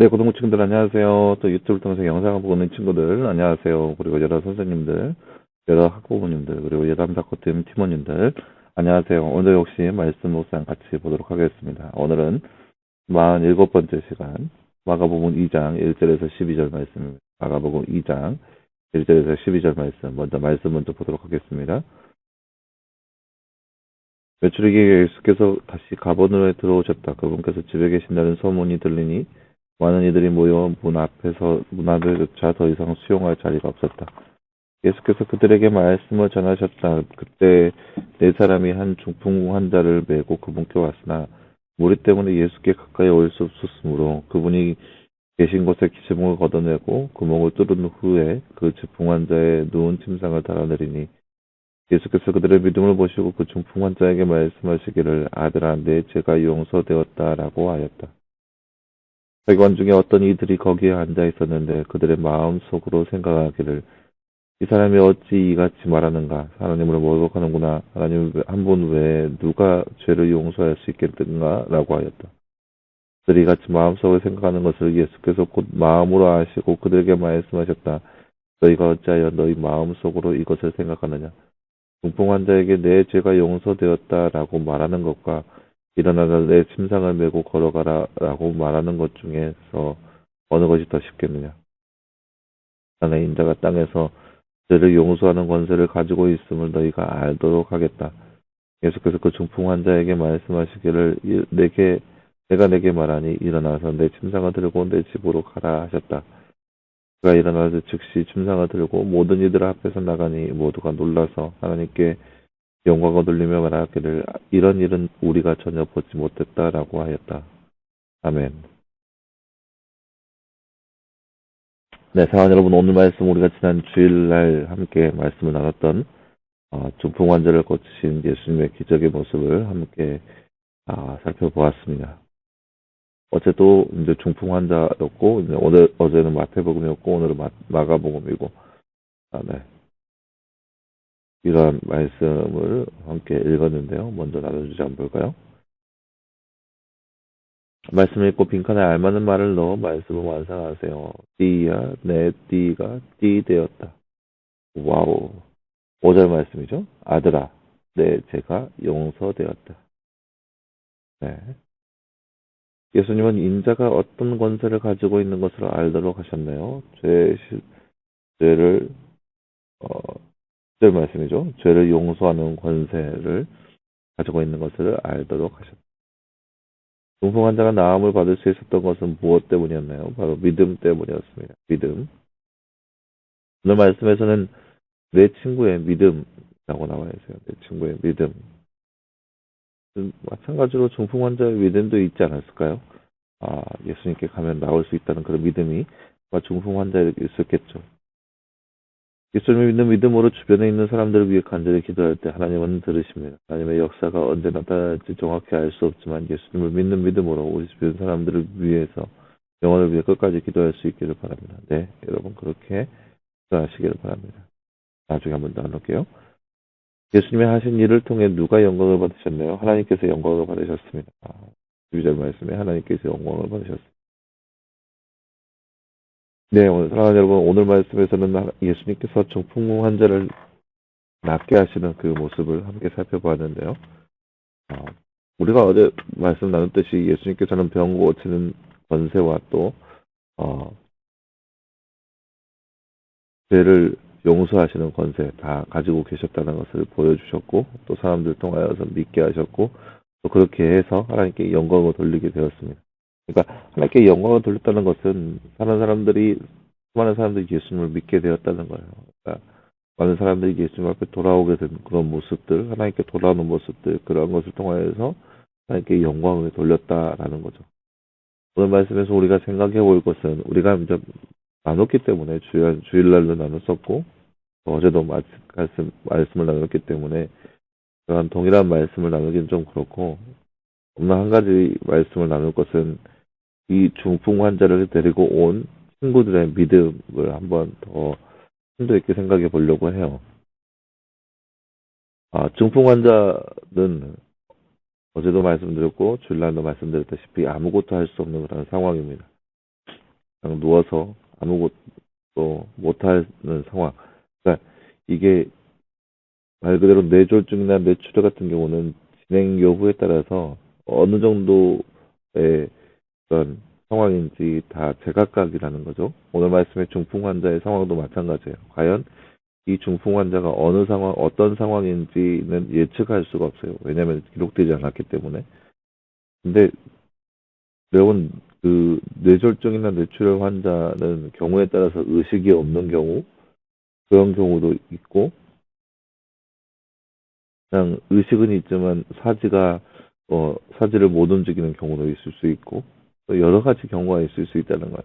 네, 고등부 친구들 안녕하세요. 또 유튜브 통해서 영상을 보고 있는 친구들 안녕하세요. 그리고 여러 선생님들, 여러 학부모님들, 그리고 예담사코팀 팀원님들 안녕하세요. 오늘 역시 말씀 묵상 같이 보도록 하겠습니다. 오늘은 47번째 시간 마가복음 2장 1절에서 12절 말씀입니다. 마가복음 2장 1절에서 12절 말씀 먼저 말씀 먼저 보도록 하겠습니다. 매출에게 예수께서 다시 가버누에 들어오셨다. 그분께서 집에 계신다는 소문이 들리니 많은 이들이 모여 문 앞에서 문 앞에조차 더 이상 수용할 자리가 없었다. 예수께서 그들에게 말씀을 전하셨다. 그때 네 사람이 한 중풍 환자를 메고 그분께 왔으나 무리 때문에 예수께 가까이 올 수 없었으므로 그분이 계신 곳에 기체목을 걷어내고 구멍을 뚫은 후에 그 중풍 환자의 누운 침상을 달아내리니 예수께서 그들의 믿음을 보시고 그 중풍 환자에게 말씀하시기를 아들아 내 죄가 용서되었다라고 하였다. 백관 중에 어떤 이들이 거기에 앉아 있었는데 그들의 마음 속으로 생각하기를 이 사람이 어찌 이같이 말하는가 하나님을 모독하는구나 하나님 한 분 외에 누가 죄를 용서할 수 있겠는가 라고 하였다. 그들이 같이 마음속에 생각하는 것을 예수께서 곧 마음으로 아시고 그들에게 말씀하셨다. 너희가 어찌하여 너희 마음속으로 이것을 생각하느냐 중풍 환자에게 내 죄가 용서되었다라고 말하는 것과 일어나서 내 침상을 메고 걸어가라라고 말하는 것 중에서 어느 것이 더 쉽겠느냐? 하나의 인자가 땅에서 죄를 용서하는 권세를 가지고 있음을 너희가 알도록 하겠다. 예수께서 그 중풍 환자에게 말씀하시기를 내게 내가 내게 말하니 일어나서 내 침상을 들고 내 집으로 가라 하셨다. 그가 일어나서 즉시 침상을 들고 모든 이들 앞에서 나가니 모두가 놀라서 하나님께 영광을 돌리며 말하기를 이런 일은 우리가 전혀 보지 못했다라고 하였다. 아멘. 네, 사랑 여러분 오늘 말씀 우리가 지난 주일날 함께 말씀을 나눴던 어, 중풍 환자를 고치신 예수님의 기적의 모습을 함께 아, 살펴보았습니다. 어제도 이제 중풍 환자였고 이제 오늘 어제는 마태복음이었고 오늘은 마, 마가복음이고 아, 네. 이러한 말씀을 함께 읽었는데요. 먼저 나눠주지 않 볼까요? 말씀 읽고 빈칸에 알맞는 말을 넣어 말씀을 완성하세요. 띠야, 내 띠가 띠 되었다. 와우. 5절 말씀이죠. 아들아, 내 죄가 용서되었다. 네. 예수님은 인자가 어떤 권세를 가지고 있는 것을 알도록 하셨네요. 죄, 죄를, 어, 10절 말씀이죠. 죄를 용서하는 권세를 가지고 있는 것을 알도록 하셨다. 중풍 환자가 나음을 받을 수 있었던 것은 무엇 때문이었나요? 바로 믿음 때문이었습니다. 믿음. 오늘 말씀에서는 내 친구의 믿음이라고 나와 있어요. 내 친구의 믿음. 마찬가지로 중풍 환자의 믿음도 있지 않았을까요? 아, 예수님께 가면 나올 수 있다는 그런 믿음이 중풍 환자에게 있었겠죠. 예수님을 믿는 믿음으로 주변에 있는 사람들을 위해 간절히 기도할 때 하나님은 들으십니다. 하나님의 역사가 언제 나타날지 정확히 알 수 없지만 예수님을 믿는 믿음으로 우리 주변 사람들을 위해서 영혼을 위해 끝까지 기도할 수 있기를 바랍니다. 네, 여러분 그렇게 기도하시기를 바랍니다. 나중에 한 번 더 나눌게요. 예수님이 하신 일을 통해 누가 영광을 받으셨나요? 하나님께서 영광을 받으셨습니다. 아, 12절 말씀에 하나님께서 영광을 받으셨습니다. 네, 오늘 사랑하는 여러분, 오늘 말씀에서는 예수님께서 중풍 환자를 낫게 하시는 그 모습을 함께 살펴보았는데요. 어, 우리가 어제 말씀 나눴듯이 예수님께서는 병 고치는 권세와 또 어, 죄를 용서하시는 권세 다 가지고 계셨다는 것을 보여주셨고 또 사람들 통하여서 믿게 하셨고 또 그렇게 해서 하나님께 영광을 돌리게 되었습니다. 그러니까 하나님께 영광을 돌렸다는 것은 많은 사람들이 수많은 사람들이 예수님을 믿게 되었다는 거예요. 그러니까 많은 사람들이 예수님 앞에 돌아오게 된 그런 모습들, 하나님께 돌아오는 모습들 그런 것을 통하여서 하나님께 영광을 돌렸다라는 거죠. 오늘 말씀에서 우리가 생각해 볼 것은 우리가 이제 나눴기 때문에 주일, 주일날도 나눴었고 어제도 말씀, 말씀을 나눴기 때문에 그런 동일한 말씀을 나누기는 좀 그렇고 오늘 한 가지 말씀을 나눌 것은 이 중풍 환자를 데리고 온 친구들의 믿음을 한번 더 심도 있게 생각해 보려고 해요. 아, 중풍 환자는 어제도 말씀드렸고 주일날도 말씀드렸다시피 아무것도 할 수 없는 그런 상황입니다. 그냥 누워서 아무것도 못하는 상황. 그러니까 이게 말 그대로 뇌졸중이나 뇌출혈 같은 경우는 진행 여부에 따라서 어느 정도의 그런 상황인지 다 제각각이라는 거죠. 오늘 말씀의 중풍 환자의 상황도 마찬가지예요. 과연 이 중풍 환자가 어느 상황, 어떤 상황인지는 예측할 수가 없어요. 왜냐하면 기록되지 않았기 때문에. 근데 여러분 그 뇌졸중이나 뇌출혈 환자는 경우에 따라서 의식이 없는 경우 그런 경우도 있고 그냥 의식은 있지만 사지가 어 사지를 못 움직이는 경우도 있을 수 있고 또 여러 가지 경우가 있을 수 있다는 거예요.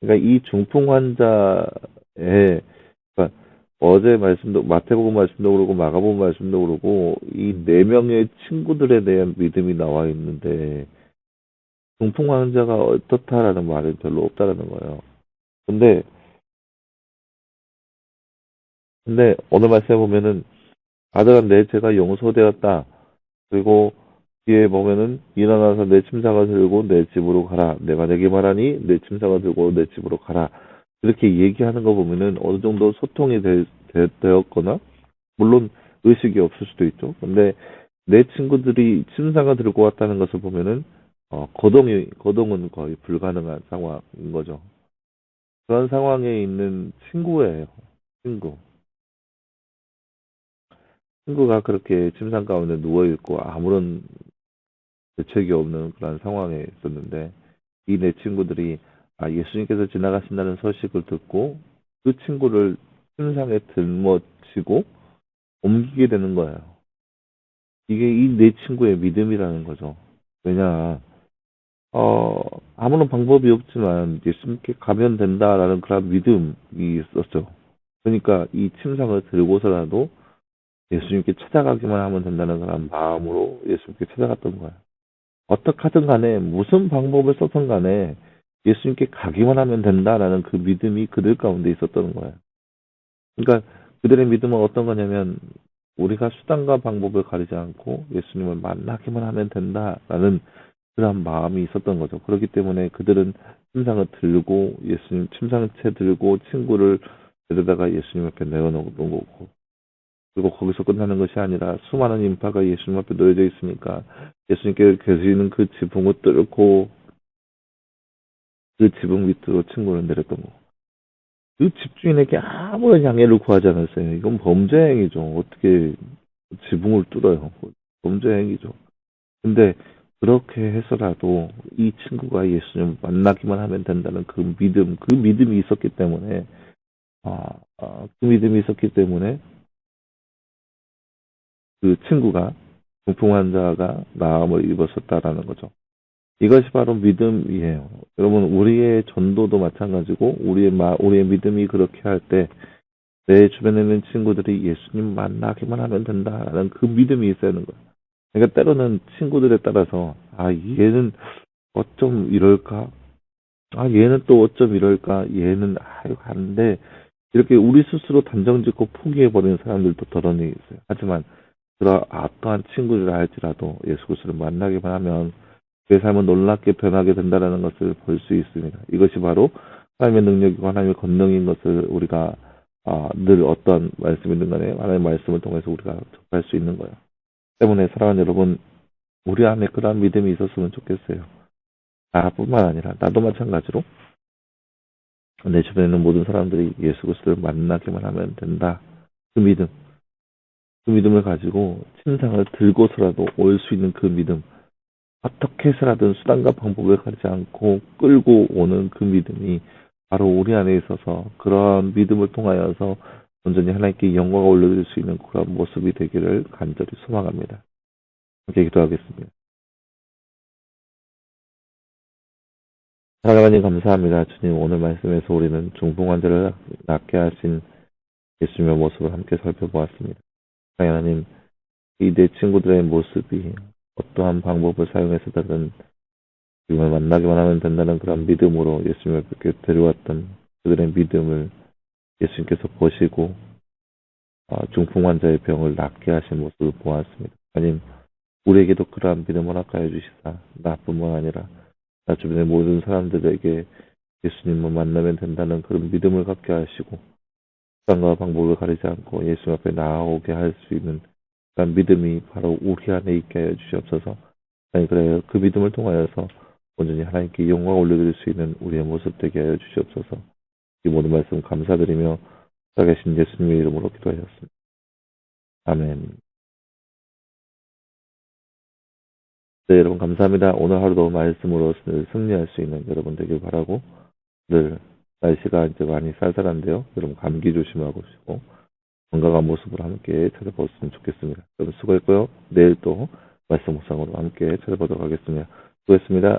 그러니까 이 중풍 환자의 그러니까 어제 말씀도 마태복음 말씀도 그러고 마가복음 말씀도 그러고 이 네 명의 친구들에 대한 믿음이 나와 있는데 중풍 환자가 어떻다라는 말은 별로 없다라는 거예요. 근데 근데 오늘 말씀에 보면은 아들아 내 죄가 용서되었다. 그리고 뒤에 보면은 일어나서 내 침상을 들고 내 집으로 가라. 내가 내게 말하니 내 침상을 들고 내 집으로 가라. 이렇게 얘기하는 거 보면은 어느 정도 소통이 되, 되, 되었거나 물론 의식이 없을 수도 있죠. 근데 내 친구들이 침상을 들고 왔다는 것을 보면은 어, 거동이 거동은 거의 불가능한 상황인 거죠. 그런 상황에 있는 친구예요. 친구. 친구가 그렇게 침상 가운데 누워 있고 아무런 대책이 없는 그런 상황에 있었는데 이 내 친구들이 아 예수님께서 지나가신다는 소식을 듣고 그 친구를 침상에 들머치고 옮기게 되는 거예요. 이게 이 내 친구의 믿음이라는 거죠. 왜냐 어 아무런 방법이 없지만 예수님께 가면 된다라는 그런 믿음이 있었죠. 그러니까 이 침상을 들고서라도 예수님께 찾아가기만 하면 된다는 그런 마음으로 예수님께 찾아갔던 거예요. 어떻게 하든 간에 무슨 방법을 써든 간에 예수님께 가기만 하면 된다라는 그 믿음이 그들 가운데 있었던 거예요. 그러니까 그들의 믿음은 어떤 거냐면 우리가 수단과 방법을 가리지 않고 예수님을 만나기만 하면 된다라는 그런 마음이 있었던 거죠. 그렇기 때문에 그들은 침상을 들고 예수님 침상채 들고 친구를 데려다가 예수님 앞에 내어놓은 거고 그리고 거기서 끝나는 것이 아니라 수많은 인파가 예수님 앞에 놓여져 있으니까 예수님께 계시는 그 지붕을 뚫고 그 지붕 밑으로 친구를 내렸던 거. 그 집주인에게 아무런 양해를 구하지 않았어요. 이건 범죄 행위죠. 어떻게 지붕을 뚫어요. 범죄 행위죠. 근데 그렇게 해서라도 이 친구가 예수님 만나기만 하면 된다는 그 믿음, 그 믿음이 있었기 때문에 아, 아, 그 믿음이 있었기 때문에 그 친구가 중풍 환자가 나음을 입었었다라는 거죠. 이것이 바로 믿음이에요. 여러분 우리의 전도도 마찬가지고 우리의 마, 우리의 믿음이 그렇게 할 때 내 주변에 있는 친구들이 예수님 만나기만 하면 된다라는 그 믿음이 있어야 하는 거예요. 그러니까 때로는 친구들에 따라서 아 얘는 어쩜 이럴까? 아 얘는 또 어쩜 이럴까? 얘는 아유 하는데 이렇게 우리 스스로 단정 짓고 포기해 버리는 사람들도 더러니 있어요. 하지만 그런 어떠한 친구를 할지라도 예수 그리스도를 만나기만 하면 그의 삶은 놀랍게 변하게 된다는 것을 볼 수 있습니다. 이것이 바로 하나님의 능력이고 하나님의 권능인 것을 우리가 아, 늘 어떤 말씀이든 간에 하나님의 말씀을 통해서 우리가 접할 수 있는 거예요. 때문에 사랑하는 여러분 우리 안에 그러한 믿음이 있었으면 좋겠어요. 나뿐만 아니라 나도 마찬가지로 내 주변에 있는 모든 사람들이 예수 그리스도를 만나기만 하면 된다. 그 믿음. 그 믿음을 가지고 침상을 들고서라도 올 수 있는 그 믿음. 어떻게 해서라든 수단과 방법을 가리지 않고 끌고 오는 그 믿음이 바로 우리 안에 있어서 그런 믿음을 통하여서 온전히 하나님께 영광을 올려드릴 수 있는 그런 모습이 되기를 간절히 소망합니다. 함께 기도하겠습니다. 하나님 감사합니다. 주님 오늘 말씀에서 우리는 중풍 환자를 낫게 하신 예수님의 모습을 함께 살펴보았습니다. 하나님 이 내 친구들의 모습이 어떠한 방법을 사용해서든 주님을 만나기만 하면 된다는 그런 믿음으로 예수님을 뵙게 데려왔던 그들의 믿음을 예수님께서 보시고 어, 중풍 환자의 병을 낫게 하신 모습을 보았습니다. 하나님 우리에게도 그러한 믿음 허락하여 주시사 나뿐만 아니라 나 주변의 모든 사람들에게 예수님을 만나면 된다는 그런 믿음을 갖게 하시고 시간과 방법을 가리지 않고 예수님 앞에 나아오게 할 수 있는 그런 믿음이 바로 우리 안에 있게 하여 주시옵소서. 아니 그래요. 그 믿음을 통하여서 온전히 하나님께 영광 올려드릴 수 있는 우리의 모습 되게 하여 주시옵소서. 이 모든 말씀 감사드리며 살아계신 예수님의 이름으로 기도하였습니다. 아멘. 네, 여러분 감사합니다. 오늘 하루도 말씀으로 늘 승리할 수 있는 여러분 되길 바라고 늘 날씨가 이제 많이 쌀쌀한데요. 여러분 감기 조심하고 싶고 건강한 모습으로 함께 찾아보았으면 좋겠습니다. 여러분 수고했고요. 내일 또 말씀 묵상으로 함께 찾아보도록 하겠습니다. 수고했습니다.